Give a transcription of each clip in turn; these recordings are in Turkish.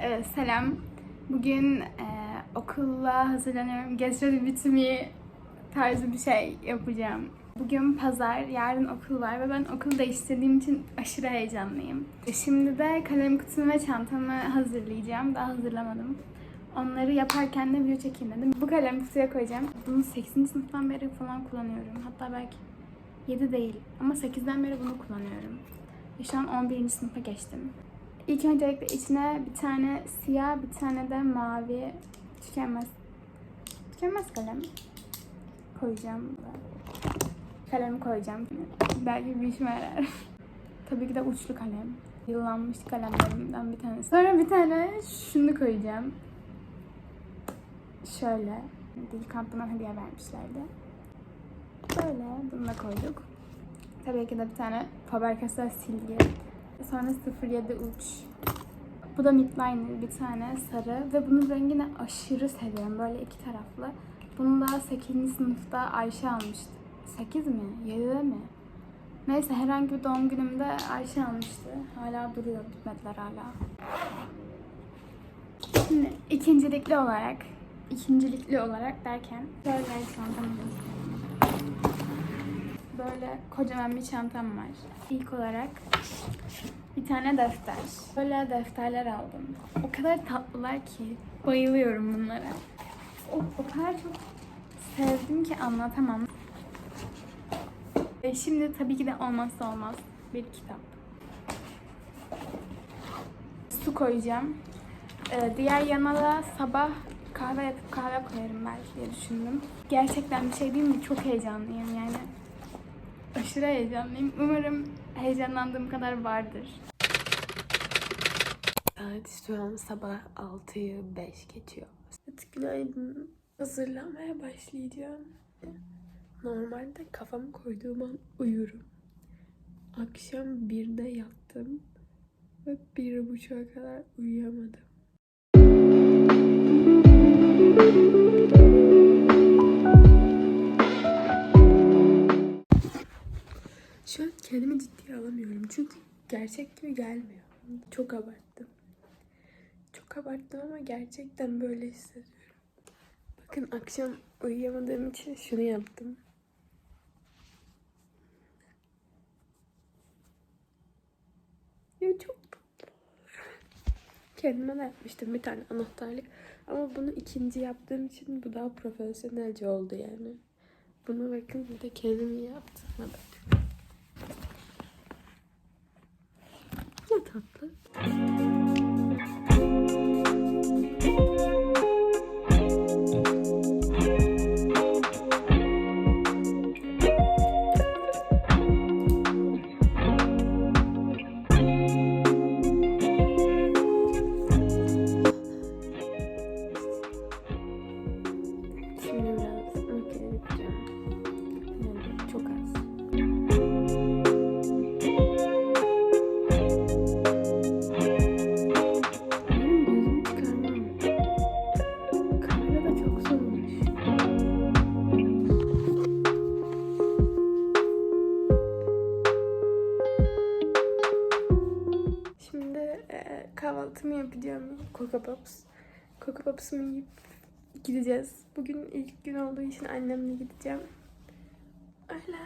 Ee, selam. Bugün e, okulla hazırlanıyorum. Gezreli bitimi tarzı bir şey yapacağım. Bugün pazar, yarın okul var ve ben okul değiştirdiğim için aşırı heyecanlıyım. Şimdi de kalem kutumu ve çantamı hazırlayacağım. Daha hazırlamadım. Onları yaparken de video çekeyim dedim. Bu kalem kutuya koyacağım. Bunu 8. sınıftan beri falan kullanıyorum. Hatta belki 7 değil ama 8'den beri bunu kullanıyorum. Şu an 11. sınıfa geçtim. İlk öncelikle içine bir tane siyah, bir tane de mavi tükenmez tükenmez kalem koyacağım. Kalemi koyacağım. Belki bir işime yarar. Tabii ki de uçlu kalem. Yıllanmış kalemlerimden bir tanesi. Sonra bir tane şunu koyacağım. Şöyle. Dil kampından hediye vermişlerdi. Böyle bunu da koyduk. Tabii ki de bir tane Faber-Castell silgi. Sonra 07 uç. Bu da midliner bir tane sarı ve bunun rengini aşırı seviyorum. Böyle iki taraflı. Bunu da 8. sınıfta Ayşe almıştı. 8 mi? 7'de mi? Neyse herhangi bir doğum günümde Ayşe almıştı. Hala duruyor bitmediler hala. Şimdi ikincilikli olarak ikincilikli olarak derken böyle çantamı. Böyle kocaman bir çantam var. İlk olarak bir tane defter. Böyle defterler aldım. O kadar tatlılar ki bayılıyorum bunlara. O, o kadar çok sevdim ki anlatamam. E şimdi tabii ki de olmazsa olmaz bir kitap. Su koyacağım. Ee, diğer yana da sabah kahve yapıp kahve koyarım belki diye düşündüm. Gerçekten bir şey değil mi? Çok heyecanlıyım yani. Aşırı heyecanlıyım. Umarım heyecanlandığım kadar vardır. Saat şu an sabah 6'yı 5 geçiyor. Artık günaydın. Hazırlanmaya başlayacağım. Normalde kafamı koyduğum an uyurum. Akşam 1'de yattım. Ve bir buçuğa kadar uyuyamadım. Gerçek gibi gelmiyor. Çok abarttım. Çok abarttım ama gerçekten böyle hissediyorum. Bakın akşam uyuyamadığım için şunu yaptım. Ya çok. Kendime de yapmıştım bir tane anahtarlık. Ama bunu ikinci yaptığım için bu daha profesyonelce oldu yani. Bunu bakın bir de kendim yaptım. Tatlı. Şimdi kahvaltımı yapacağım. Coco Pops. Coco Pops'umu yiyip gideceğiz. Bugün ilk gün olduğu için annemle gideceğim. Öyle.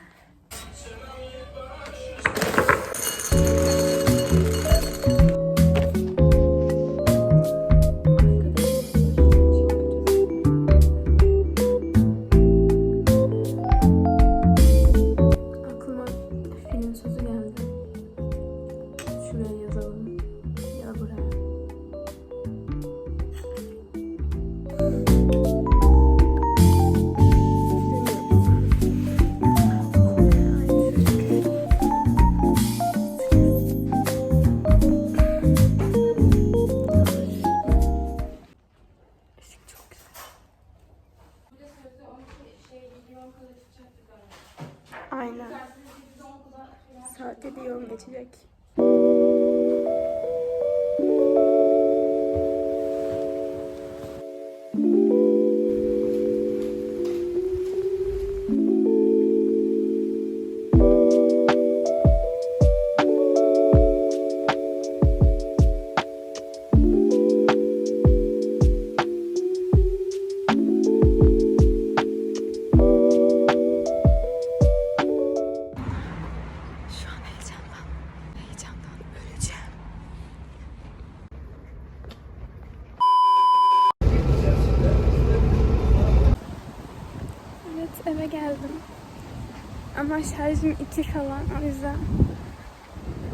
ama şarjım 2 falan o yüzden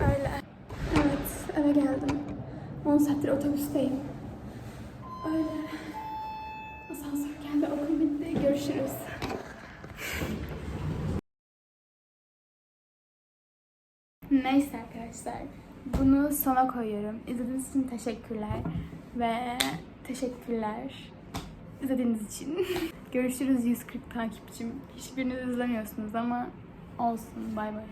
öyle. Evet eve geldim. 10 saattir otobüsteyim. Öyle. Asansör geldi okul bitti. Görüşürüz. Neyse arkadaşlar. Bunu sona koyuyorum. İzlediğiniz için teşekkürler. Ve teşekkürler. İzlediğiniz için. Görüşürüz 140 takipçim. Hiçbiriniz izlemiyorsunuz ama olsun. Bay bay.